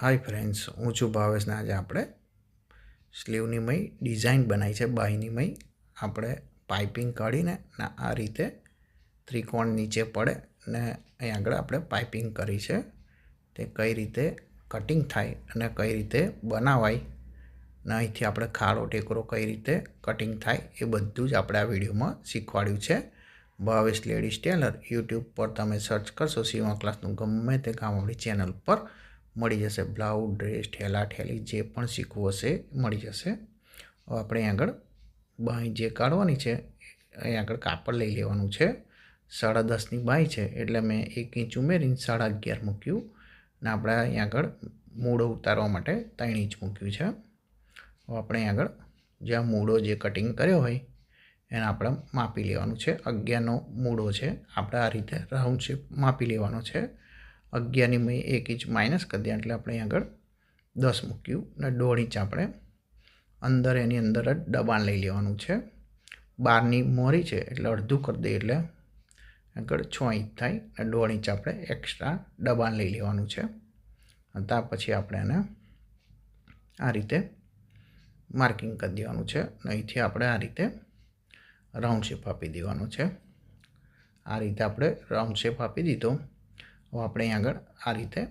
Hi friends હું છું ભાવેશને આજે આપણે સ્લીવની મય ડિઝાઇન બનાવી છે બાયની મય. આપણે પાઇપિંગ કાઢીને ને આ રીતે ત્રિકોણ નીચે પડે ને અહીં આગળ આપણે પાઇપિંગ કરી છે. તે કઈ રીતે કટિંગ થાય અને કઈ રીતે બનાવાય ને અહીંથી આપણે ખાડો, ટેકરો કઈ રીતે કટિંગ થાય એ બધું જ આપણે આ વિડીયોમાં શીખવાડ્યું છે. ભાવેશ લેડીઝ ટેલર યુટ્યુબ પર તમે સર્ચ કરશો સીવા ક્લાસનું ગમે તે કામ આપણી ચેનલ પર મળી જશે. બ્લાઉઝ, ડ્રેસ, ઠેલા, ઠેલી જે પણ શીખવું હશે એ મળી જશે. હવે આપણે આગળ બાંય જે કાઢવાની છે અહીં આગળ કાપડ લઈ લેવાનું છે. સાડા દસની બાંય છે એટલે મેં એક ઇંચ ઉમેરીને સાડા અગિયાર મૂક્યું ને આપણે અહીં આગળ મૂળો ઉતારવા માટે ત્રણ ઇંચ મૂક્યું છે. હવે આપણે આગળ જ્યાં મૂળો જે કટિંગ કર્યો હોય એને આપણે માપી લેવાનું છે. અગિયારનો મૂળો છે. આપણે આ રીતે રાઉન્ડ શેપ માપી લેવાનો છે. અગિયારની મેં એક ઇંચ માઇનસ કરી દઈએ એટલે આપણે અહીં આગળ દસ મૂક્યું ને દોઢ ઇંચ આપણે અંદર એની અંદર જ દબાણ લઈ લેવાનું છે. બારની મોરી છે એટલે અડધું કરી દઈએ એટલે આગળ છ ઇંચ થાય અને દોઢ ઇંચ આપણે એક્સ્ટ્રા દબાણ લઈ લેવાનું છે. અને ત્યાર પછી આપણે એને આ રીતે માર્કિંગ કરી દેવાનું છે અને અહીંથી આપણે આ રીતે રાઉન્ડ શેપ આપી દેવાનો છે. આ રીતે આપણે રાઉન્ડ શેપ આપી દીધો. આપણે અહીં આગળ આ રીતે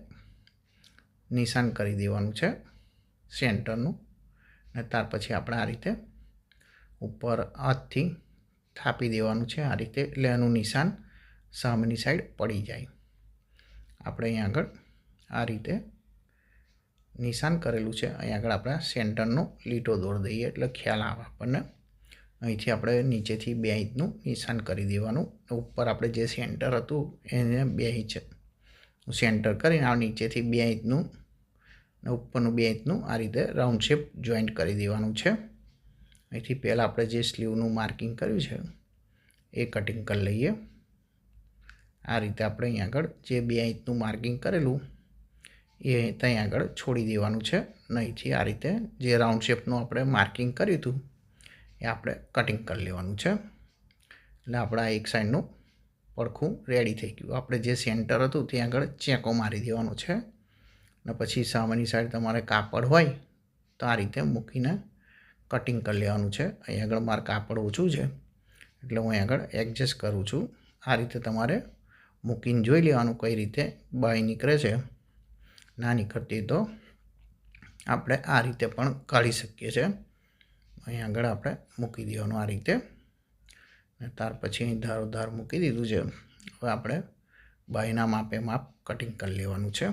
નિશાન કરી દેવાનું છે સેન્ટરનું. અને ત્યાર પછી આપણે આ રીતે ઉપર હાથથી થાપી દેવાનું છે. આ રીતે એટલે એનું નિશાન સામેની સાઈડ પડી જાય. આપણે અહીં આગળ આ રીતે નિશાન કરેલું છે. અહીં આગળ આપણે સેન્ટરનો લીટો દોર દઈએ એટલે ખ્યાલ આવે આપણને. અહીંથી આપણે નીચેથી બે ઇંચનું નિશાન કરી દેવાનું. ઉપર આપણે જે સેન્ટર હતું એને બે ઇંચ સેન્ટર કરીને આ નીચેથી બે ઇંચનું ને ઉપરનું બે ઇંચનું આ રીતે રાઉન્ડ શેપ જોઈન્ટ કરી દેવાનું છે. અહીંથી પહેલાં આપણે જે સ્લીવનું માર્કિંગ કર્યું છે, એ કટિંગ કરી લઈએ. આ રીતે આપણે અહીં આગળ જે બે ઇંચનું માર્કિંગ કરેલું, એ ત્યાં આગળ છોડી દેવાનું છે. નહીંથી આ રીતે જે રાઉન્ડ શેપનું આપણે માર્કિંગ કર્યું હતું, એ આપણે કટિંગ કરી લેવાનું છે. એટલે આપણા એક સાઈડનું પડખું રેડી થઈ ગયું. આપણે જે સેન્ટર હતું ત્યાં આગળ ચેકો મારી દેવાનો છે. અને પછી સામેની સાઈડ તમારે કાપડ હોય, તો આ રીતે મૂકીને કટિંગ કરી લેવાનું છે. અહીં આગળ મારે કાપડ ઓછું છે, એટલે હું અહીં આગળ એડજસ્ટ કરું છું. આ રીતે તમારે મૂકીને જોઈ લેવાનું કઈ રીતે બાય નીકળે છે. ના નીકળતી તો આપણે આ રીતે પણ કાઢી શકીએ છીએ અહીં આગળ આપણે મૂકી દેવાનું આ રીતે. ત્યાર પછી ધારો ધાર મૂકી દીધું છે. હવે આપણે બાયના માપે માપ કટિંગ કરી લેવાનું છે.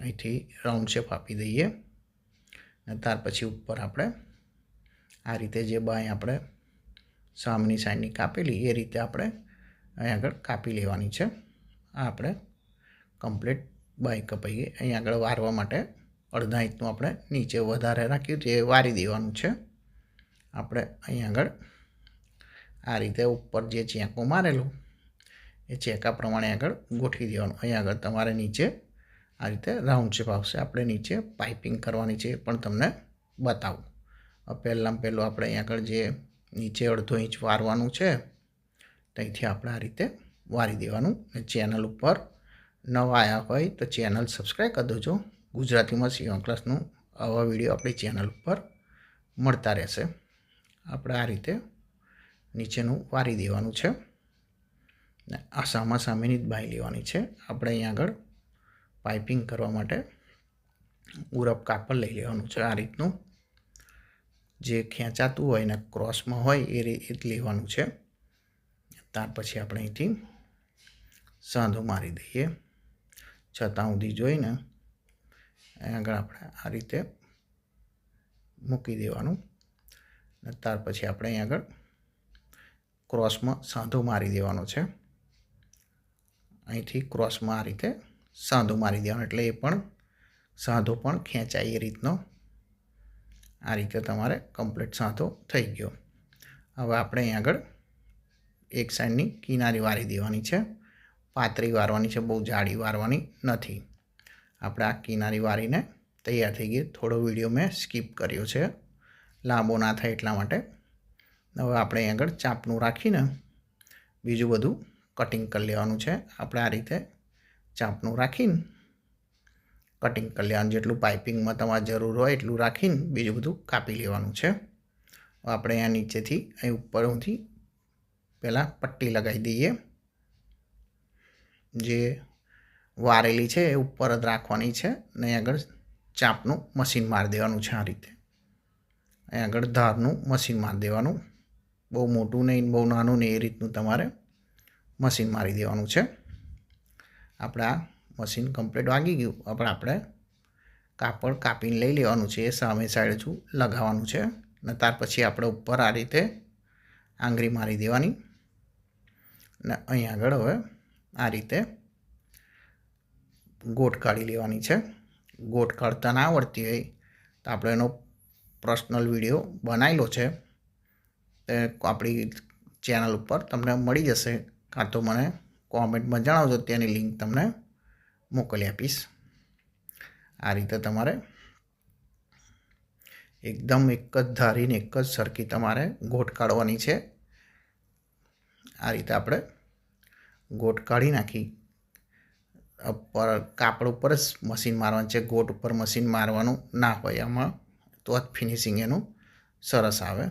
અહીંથી રાઉન્ડ શેપ આપી દઈએ. અને ત્યાર પછી ઉપર આપણે આ રીતે જે બાય આપણે સામની સાઈડની કાપેલી, એ રીતે આપણે અહીં આગળ કાપી લેવાની છે. આ આપણે કમ્પ્લીટ બાય કપાઈ ગઈ અહીં આગળ વારવા માટે અડધા ઇંચનું આપણે નીચે વધારે રાખ્યું જે વારી દેવાનું છે. આપણે અહીં આગળ આ રીતે ઉપર જે ચેકો મારેલો, એ ચેકા પ્રમાણે આગળ ગોઠવી દેવાનું. અહીંયા આગળ તમારે નીચે આ રીતે રાઉન્ડ શેપ આવશે. આપણે નીચે પાઇપિંગ કરવાની છે એ પણ તમને બતાવું. પહેલાં પહેલું આપણે અહીં આગળ જે નીચે અડધો ઇંચ વારવાનું છે, ત્યાંથી આપણે આ રીતે વારી દેવાનું. અને ચેનલ ઉપર નવા આવ્યા હોય તો ચેનલ સબસ્ક્રાઈબ કરી દેજો. ગુજરાતીમાં સીવન ક્લાસનું આવા વીડિયો આપણી ચેનલ ઉપર મળતા રહેશે. આપણે આ રીતે નીચેનું વારી દેવાનું છે. ને આ સામા સામેની જ બાઈ લેવાની છે. આપણે અહીં આગળ પાઇપિંગ કરવા માટે ઉરપ કાપડ લઈ લેવાનું છે આ રીતનું. જે ખેંચાતું હોય ને ક્રોસમાં હોય એ રીત લેવાનું છે. ત્યાર પછી આપણે અહીંથી સાંધો મારી દઈએ. છતાં સુધી જોઈને આગળ આપણે આ રીતે મૂકી દેવાનું. ત્યાર પછી આપણે અહીં આગળ ક્રોસમાં સાંધો મારી દેવાનો છે. અહીંથી ક્રોસમાં આ રીતે સાંધો મારી દેવાનો, એટલે એ પણ સાંધો પણ ખેંચાય એ રીતનો. આ રીતે તમારે કમ્પ્લીટ સાંધો થઈ ગયો. હવે આપણે અહીં આગળ એક સાઈડની કિનારી વારી દેવાની છે. પાતળી વારવાની છે, બહુ જાડી વારવાની નથી. આપણે આ કિનારી વારીને તૈયાર થઈ ગઈ. થોડો વીડિયો મેં સ્કીપ કર્યો છે. લાંબો ના થાય એટલા માટે હવે આપણે આગળ ચાપનું રાખીને બીજું બધું કટિંગ કરી લેવાનું છે. આપણે આ રીતે ચાપનું રાખીને કટિંગ કરી લેવાનું, જેટલું પાઇપિંગમાં તમારે જરૂર હોય એટલું રાખીને બીજું બધું કાપી લેવાનું છે. આપણે અહીંયા નીચેથી, અહીં ઉપરથી પહેલાં પટ્ટી લગાવી દઈએ. જે વારેલી છે એ ઉપર જ રાખવાની છે ને આગળ ચાપનું મશીન મારી દેવાનું છે આ રીતે. અહીં આગળ ધારનું મશીન મારી દેવાનું. બહુ મોટું નહીં બહુ નાનું નહીં એ રીતનું તમારે મશીન મારી દેવાનું છે. આપણે આ મશીન કમ્પ્લીટ વાગી ગયું. આપણે આપણે કાપડ કાપીને લઈ લેવાનું છે, એ સામે સાઈડ છું લગાવવાનું છે. ને ત્યાર પછી આપણે ઉપર આ રીતે આંગળી મારી દેવાની. ને અહીં આગળ હવે આ રીતે ગોટ કાઢી લેવાની છે. ગોટ કાઢતા ના આવડતી હોય તો આપણે એનો પર્સનલ વીડિયો બનાવેલો છે. આપણી ચેનલ ઉપર તમને મળી જશે. કાં તો મને કોમેન્ટમાં જણાવજો, તેની લિંક તમને મોકલી આપીશ. આ રીતે તમારે એકદમ એક જ ધારીને એક જ સરખી તમારે ગોટ કાઢવાની છે. આ રીતે આપણે ગોટ કાઢી નાખી. પર કાપડ ઉપર જ મશીન મારવાનું છે. ગોટ ઉપર મશીન મારવાનું ના હોય આમાં, તો જ ફિનિશિંગ એનું સરસ આવે.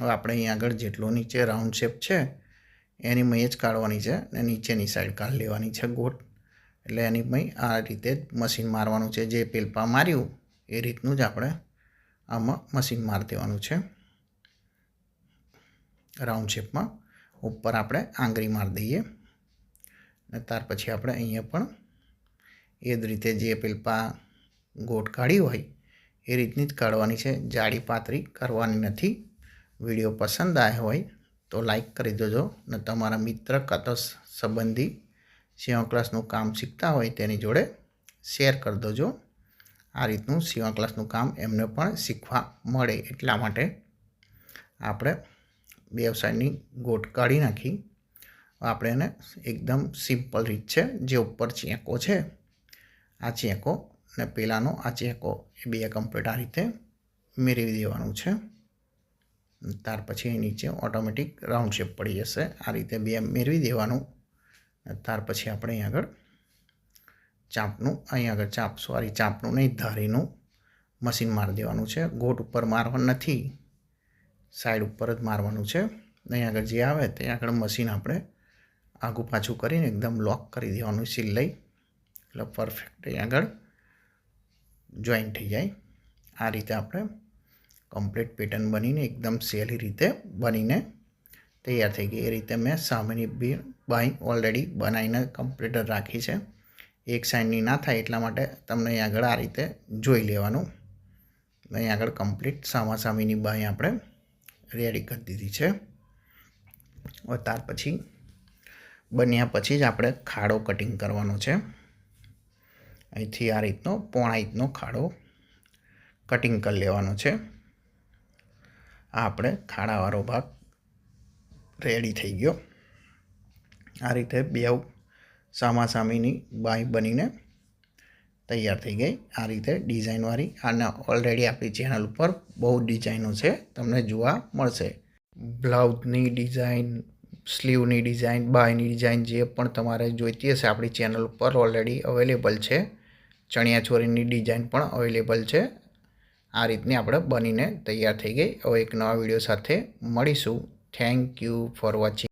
હવે આપણે અહીં આગળ જેટલો નીચે રાઉન્ડ શેપ છે, એની મય જ કાઢવાની છે અને નીચેની સાઈડ કાઢી લેવાની છે ગોટ. એટલે એની મય આ રીતે જ મશીન મારવાનું છે. જે પેલપા માર્યું, એ રીતનું જ આપણે આમાં મશીન મારી દેવાનું છે. રાઉન્ડ શેપમાં ઉપર આપણે આંગળી મારી દઈએ. અને ત્યાર પછી આપણે અહીંયા પણ એ જ રીતે જે પેલપા ગોટ કાઢી હોય, એ રીતની જ કાઢવાની છે. જાડી પાતળી કરવાની નથી. વીડિયો પસંદ આવ્યો હોય તો લાઈક કરી દેજો ને તમારા મિત્ર કાં સંબંધી સીવણ ક્લાસનું કામ શીખતા હોય તેની જોડે શેર કરી દેજો. આ રીતનું સીવણ ક્લાસનું કામ એમને પણ શીખવા મળે એટલા માટે આપણે વ્યવસાયની ગોટ કાઢી નાખી. આપણે એને એકદમ સિમ્પલ રીત છે, જે ઉપર ચેકો છે. આ ચેકો ને પહેલાંનો આ ચેકો એ બે કમ્પ્લીટ આ રીતે મેળવી દેવાનું છે. ત્યાર પછી નીચે ઓટોમેટિક રાઉન્ડ શેપ પડી જશે. આ રીતે બે મેળવી દેવાનું. ત્યાર પછી આપણે અહીં આગળ ચાંપનું, અહીં આગળ ચાંપ સોરી ચાંપનું નહીં, ધારીનું મશીન મારી દેવાનું છે. ગોટ ઉપર મારવાનું નથી. સાઈડ ઉપર જ મારવાનું છે. અહીં આગળ જે આવે ત્યાં આગળ મશીન આપણે આગું પાછું કરીને એકદમ લોક કરી દેવાનું સીલ લઈ એટલે પરફેક્ટ અહીં આગળ જોઈન્ટ થઈ જાય. આ રીતે આપણે કમ્પ્લીટ પેટર્ન બનીને એકદમ સહેલી રીતે બનીને તૈયાર થઈ ગઈ. એ રીતે મેં સામેની બી બાઈ ઓલરેડી બનાવીને કમ્પ્લીટ રાખી છે. એક સાઈડની ના થાય એટલા માટે તમને અહીં આગળ આ રીતે જોઈ લેવાનું. અહીં આગળ કમ્પ્લીટ સામા સામેની બાઈ આપણે રેડી કરી દીધી છે. હવે ત્યાર પછી બન્યા પછી જ આપણે ખાડો કટિંગ કરવાનો છે. અહીંથી આ રીતનો પોણા ઇંચનો ખાડો કટિંગ કરી લેવાનો છે. આ આપણે ખાડાવાળો ભાગ રેડી થઈ ગયો. આ રીતે બે સામાસામીની બાઈ બનીને તૈયાર થઈ ગઈ. આ રીતે ડિઝાઇનવાળી અને ઓલરેડી આપણી ચેનલ ઉપર બહુ ડિઝાઇનો છે, તમને જોવા મળશે. બ્લાઉઝની ડિઝાઇન, સ્લીવની ડિઝાઇન, બાયની ડિઝાઇન જે પણ તમારે જોઈતી હશે આપણી ચેનલ ઉપર ઓલરેડી અવેલેબલ છે. ચણિયાચોરીની ડિઝાઇન પણ અવેલેબલ છે. આ રીતની આપણે બનીને તૈયાર થઈ ગઈ. હવે એક નવા વીડિયો સાથે મળીશું. Thank you for watching